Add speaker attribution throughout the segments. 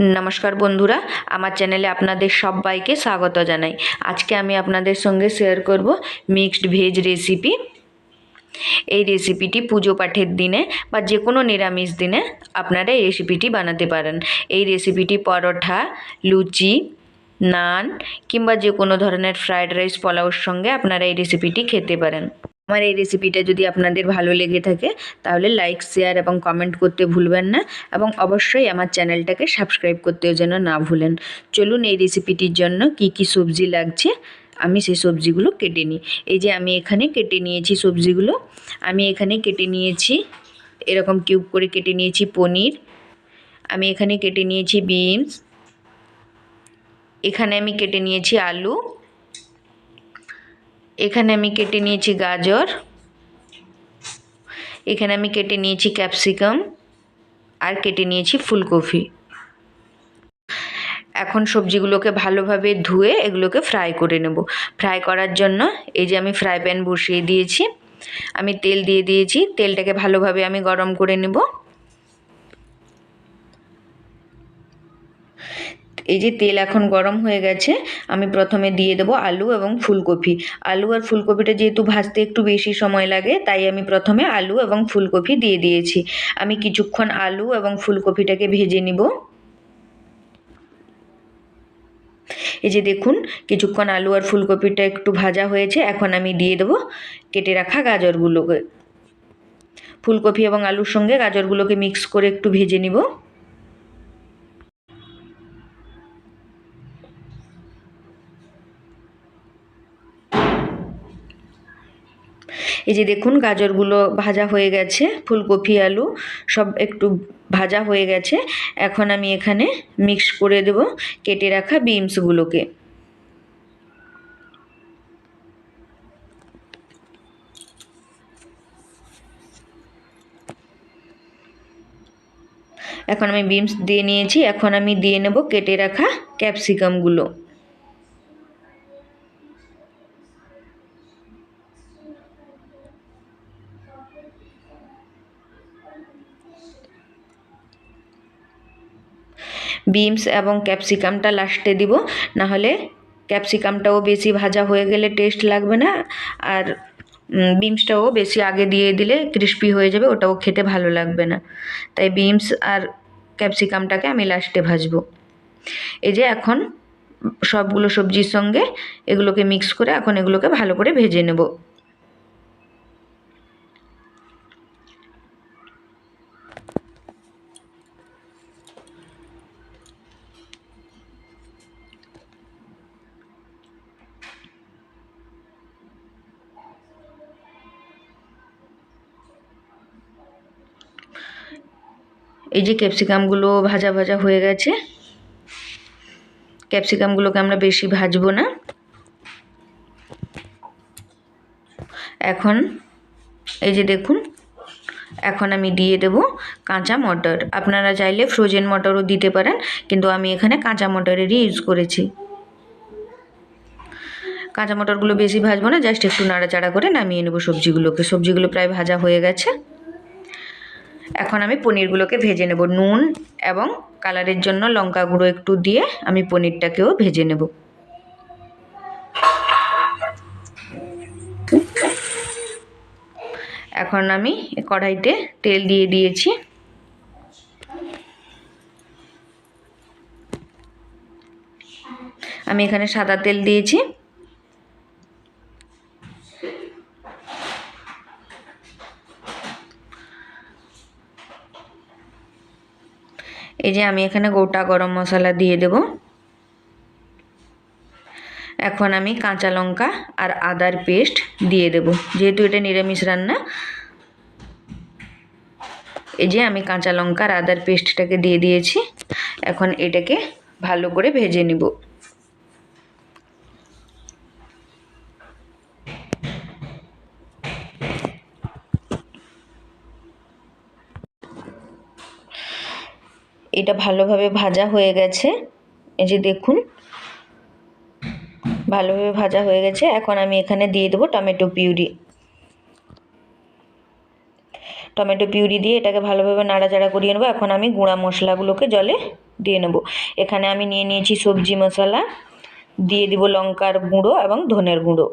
Speaker 1: নমস্কার বন্ধুরা, আমার চ্যানেলে আপনাদের সবাইকে স্বাগত জানাই। আজকে আমি আপনাদের সঙ্গে শেয়ার করব মিক্সড ভেজ রেসিপি এই রেসিপিটি পুজো পাঠের দিনে বা যে কোনো নিরামিষ দিনে আপনারা এই রেসিপিটি বানাতে পারেন। এই রেসিপিটি পরোঠা লুচি, নান কিংবা যে কোনো ধরনের ফ্রায়েড রাইস পোলাওর সঙ্গে আপনারা এই রেসিপিটি খেতে পারেন। আমার এই রেসিপিটা যদি আপনাদের ভালো লেগে থাকে, তাহলে লাইক শেয়ার এবং কমেন্ট করতে ভুলবেন না এবং অবশ্যই আমার চ্যানেলটাকে সাবস্ক্রাইব করতেও যেন না ভুলেন। চলুন এই রেসিপিটির জন্য কি কি সবজি লাগছে, আমি সেই সবজিগুলো কেটে নিই। এই যে আমি এখানে কেটে নিয়েছি সবজিগুলো, আমি এখানে কেটে নিয়েছি, এরকম কিউব করে কেটে নিয়েছি পনির, আমি এখানে কেটে নিয়েছি বিনস এখানে আমি কেটে নিয়েছি আলু এখানে আমি কেটে নিয়েছি গাজর। এখানে আমি কেটে নিয়েছি ক্যাপসিকাম আর কেটে নিয়েছি ফুলকপি। এখন সবজিগুলোকে ভালোভাবে ধুয়ে এগুলোকে ফ্রাই করে নেব। ফ্রাই করার জন্য এই যে আমি ফ্রাই প্যান বসিয়ে দিয়েছি, আমি তেল দিয়ে দিয়েছি, তেলটাকে ভালোভাবে আমি গরম করে নেব। এই যে তেল এখন গরম হয়ে গেছে, আমি প্রথমে দিয়ে দেবো আলু এবং ফুলকপি। আলু আর ফুলকপিটা যেহেতু ভাজতে একটু বেশি সময় লাগে, তাই আমি প্রথমে আলু এবং ফুলকপি দিয়ে দিয়েছি। আমি কিছুক্ষণ আলু এবং ফুলকপিটাকে ভেজে নিব। এই যে দেখুন, কিছুক্ষণ আলু আর ফুলকপিটা একটু ভাজা হয়েছে, এখন আমি দিয়ে দেবো কেটে রাখা গাজরগুলোকে। ফুলকপি এবং আলুর সঙ্গে গাজরগুলোকে মিক্স করে একটু ভেজে নিব। এই যে দেখুন গাজরগুলো ভাজা হয়ে গেছে, ফুলকপি, আলু, সব একটু ভাজা হয়ে গেছে। এখন আমি এখানে মিক্স করে দেব কেটে রাখা বিনসগুলোকে এখন আমি বিমস দিয়ে নিয়েছি, এখন আমি দিয়ে নেব কেটে রাখা ক্যাপসিকামগুলো বিনস এবং ক্যাপসিকামটা লাস্টে দিব। নাহলে ক্যাপসিকামটাও বেশি ভাজা হয়ে গেলে টেস্ট লাগবে না। আর বিমসটাও বেশি আগে দিয়ে দিলে ক্রিস্পি হয়ে যাবে, ওটাও খেতে ভালো লাগবে না। তাই বিনস আর ক্যাপসিকামটাকে আমি লাস্টে ভাজবো। এই যে এখন সবগুলো সবজির সঙ্গে এগুলোকে মিক্স করে এখন এগুলোকে ভালো করে ভেজে নেব। এই যে ক্যাপসিকামগুলো ভাজা ভাজা হয়ে গেছে, ক্যাপসিকামগুলোকে আমরা বেশি ভাজবো না। এখন এই যে দেখুন, এখন আমি দিয়ে দেব কাঁচা মটর। আপনারা চাইলে ফ্রোজেন মটরও দিতে পারেন, কিন্তু আমি এখানে কাঁচা মটরেরই ইউজ করেছি। কাঁচা মটরগুলো বেশি ভাজবো না জাস্ট একটু নাড়াচাড়া করে নামিয়ে নেব সবজিগুলোকে। সবজিগুলো প্রায় ভাজা হয়ে গেছে। এখন আমি পনিরগুলোকে ভেজে নেব। নুন এবং কালারের জন্য লঙ্কা গুঁড়ো একটু দিয়ে আমি পনিরটাকেও ভেজে নেব। এখন আমি কড়াইতে তেল দিয়ে দিয়েছি। আমি এখানে সাদা তেল দিয়েছি। এই যে আমি এখানে গোটা গরম মশলা দিয়ে দেব। এখন আমি কাঁচা লঙ্কা আর আদার পেস্ট দিয়ে দেব। যেহেতু এটা নিরামিষ রান্না, এই যে আমি কাঁচা লঙ্কা আর আদার পেস্টটাকে দিয়ে দিয়েছি। এখন এটাকে ভালো করে ভেজে নিব। এটা ভালোভাবে ভাজা হয়ে গেছে। এই যে দেখুন, ভালোভাবে ভাজা হয়ে গেছে। এখন আমি এখানে দিয়ে দেবো টমেটো পিউরি। টমেটো পিউরি দিয়ে এটাকে ভালোভাবে নাড়াচাড়া করিয়ে নেব। এখন আমি গুঁড়া মশলাগুলোকে জলে দিয়ে নেব। এখানে আমি নিয়ে নিয়েছি সবজি মশলা, দিয়ে দিব লঙ্কার গুঁড়ো এবং ধনের গুঁড়ো।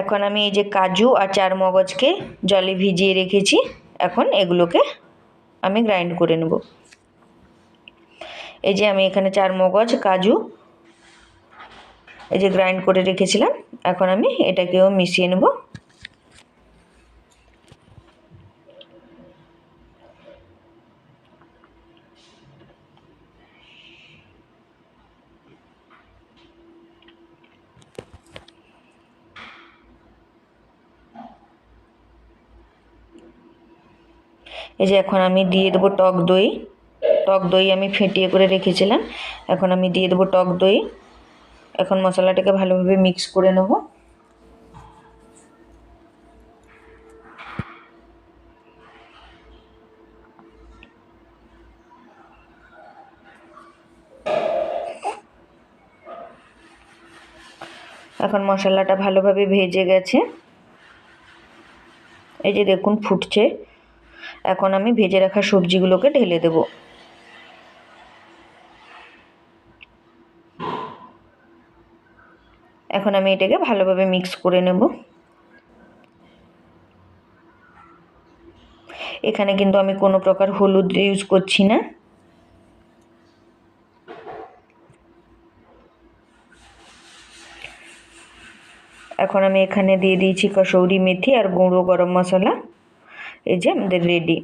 Speaker 1: এখন আমি এই যে কাজু আর চার মগজকে জলে ভিজিয়ে রেখেছি, এখন এগুলোকে আমি গ্রাইন্ড করে নেব। এই যে আমি এখানে চার মগজ, কাজু, এই যে গ্রাইন্ড করে রেখেছিলাম, এখন আমি এটাকেও মিশিয়ে নেব। এই যে এখন আমি দিয়ে দেবো টক দই। টক দই আমি ফেটিয়ে করে রেখেছিলাম। এখন আমি দিয়ে দেবো টক দই। এখন মশলাটাকে ভালোভাবে মিক্স করে নেব। এখন মশলাটা ভালোভাবে ভেজে গেছে। এই যে দেখুন ফুটছে। এখন আমি ভেজে রাখা সবজিগুলোকে ঢেলে দেব। এখন আমি এটাকে ভালোভাবে মিক্স করে নেব। এখানে কিন্তু আমি কোনো প্রকার হলুদ ইউজ করছি না। এখন আমি এখানে দিয়ে দিয়েছি কসৌরি মেথি আর গুঁড়ো গরম মশলা। এই যে আমাদের রেডি